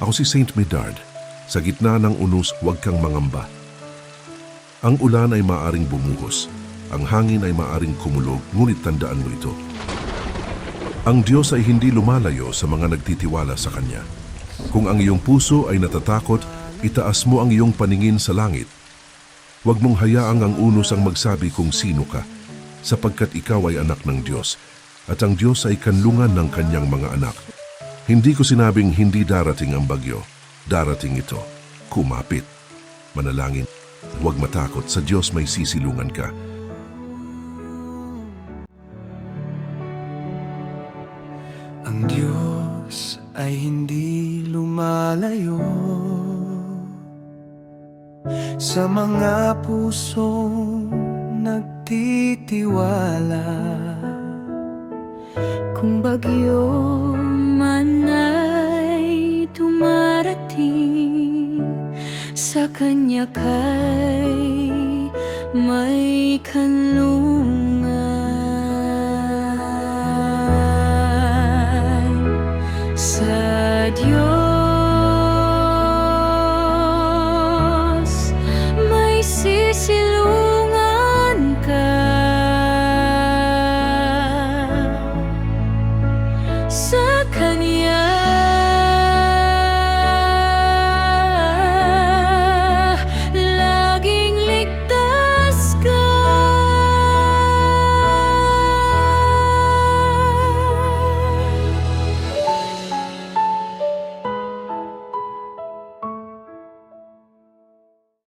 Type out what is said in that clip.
Ako si Saint Medard. Sa gitna ng unos, huwag kang mangamba. Ang ulan ay maaring bumuhos. Ang hangin ay maaring kumulog, ngunit tandaan mo ito. Ang Diyos ay hindi lumalayo sa mga nagtitiwala sa Kanya. Kung ang iyong puso ay natatakot, itaas mo ang iyong paningin sa langit. Huwag mong hayaang ang unos ang magsabi kung sino ka, sapagkat ikaw ay anak ng Diyos, at ang Diyos ay kanlungan ng kanyang mga anak. Hindi ko sinabing hindi darating ang bagyo. Darating ito. Kumapit. Manalangin. Huwag matakot. Sa Diyos may sisilungan ka. Ang Diyos ay hindi lumalayo Sa mga pusong nagtitiwala Kung bagyo dumarating Sa kanya kay may kanlungan